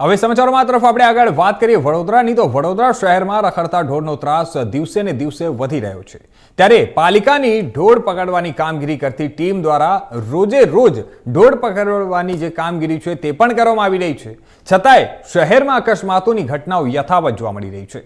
હવે સમાચારોમાં તરફ આપણે આગળ વાત કરીએ વડોદરાની તો વડોદરા શહેરમાં રખડતા ઢોરનો ત્રાસ દિવસે ને દિવસે વધી રહ્યો છે. ત્યારે પાલિકાની ઢોર પકડવાની કામગીરી કરતી ટીમ દ્વારા રોજે રોજ ઢોર પકડવાની જે કામગીરી છે તે પણ કરવામાં આવી રહી છે. છતાંય શહેરમાં અકસ્માતોની ઘટનાઓ યથાવત જોવા મળી રહી છે.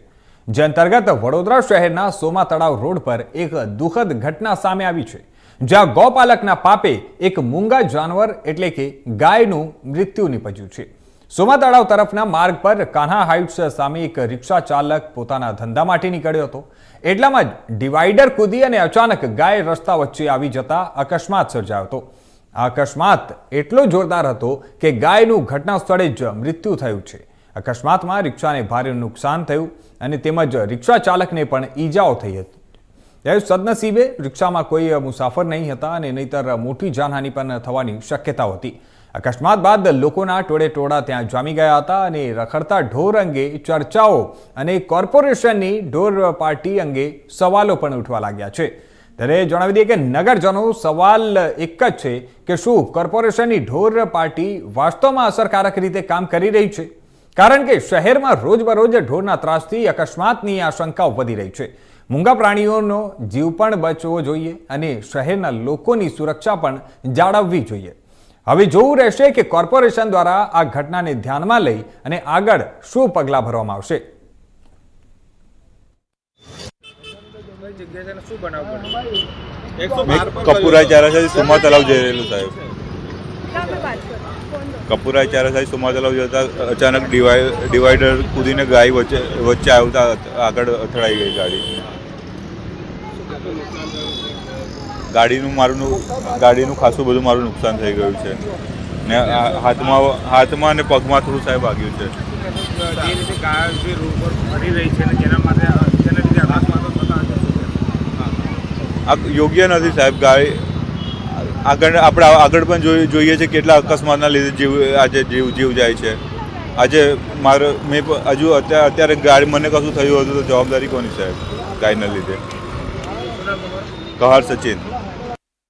જે અંતર્ગત વડોદરા શહેરના સોમા તળાવ રોડ પર એક દુઃખદ ઘટના સામે આવી છે. જ્યાં ગૌપાલકના પાપે એક મૂંગા જાનવર એટલે કે ગાયનું મૃત્યુ નીપજ્યું છે. સોમા તળાવ તરફના માર્ગ પર કાન્હા હાઇટ્સ સામે એક રિક્ષા ચાલક પોતાના ધંધા માટે નીકળ્યો હતો. એટલામાં જ ડિવાઈડર કૂદી અને અચાનક ગાય રસ્તા વચ્ચે આવી જતા અકસ્માત સર્જાયો હતો. આ અકસ્માત એટલો જોરદાર હતો કે ગાયનું ઘટના સ્થળે જ મૃત્યુ થયું છે. અકસ્માતમાં રિક્ષાને ભારે નુકસાન થયું અને તેમજ રિક્ષા ચાલકને પણ ઈજાઓ થઈ હતી. ત્યારે સદનસીબે રિક્ષામાં કોઈ મુસાફર નહીં હતા અને નહીતર મોટી જાનહાનિ પણ થવાની શક્યતાઓ હતી. અકસ્માત બાદ લોકોના ટોળે ટોળા ત્યાં જામી ગયા હતા અને રખડતા ઢોર અંગે ચર્ચાઓ અને કોર્પોરેશનની ઢોર પાર્ટી અંગે સવાલો પણ ઉઠવા લાગ્યા છે. ત્યારે જણાવી દઈએ કે નગરજનો સવાલ એક જ છે કે શું કોર્પોરેશનની ઢોર પાર્ટી વાસ્તવમાં અસરકારક રીતે કામ કરી રહી છે? કારણ કે શહેરમાં રોજબરોજ ઢોરના ત્રાસથી અકસ્માતની આશંકાઓ વધી રહી છે. મૂંગા પ્રાણીઓનો જીવ પણ બચવો જોઈએ અને શહેરના લોકોની સુરક્ષા પણ જાળવવી જોઈએ. હવે જોવું રહેશે કે કોર્પોરેશન દ્વારા આ ઘટનાને ધ્યાનમાં લઈ અને આગળ શું પગલાં ભરવામાં આવશે. કપૂરા ચારાશાહી સુમા તલાવ જઈ રહેલું સાહેબ. કપૂરા ચારાશાહી સુમા તલાવ જતા અચાનક ડિવાઈડર કૂદીને ગાય વચ્ચે આવતા આગળ અથડાઈ ગઈ ગાડી. ગાડીનું મારું ગાડીનું ખાસું બધું મારું નુકસાન થઈ ગયું છે. ને હાથમાં હાથમાં અને પગમાં થોડું સાહેબ વાગ્યું છે? આ યોગ્ય નથી સાહેબ ગાય આગળ આપણે આગળ પણ જોઈ જોઈએ છે કેટલા અકસ્માતના લીધે જીવ આજે જીવ જીવ જાય છે. આજે મારે મેં હજુ અત્યારે અત્યારે ગાડી મને કશું થયું હતું તો જવાબદારી કોની સાહેબ ગાયના લીધે? Kau 金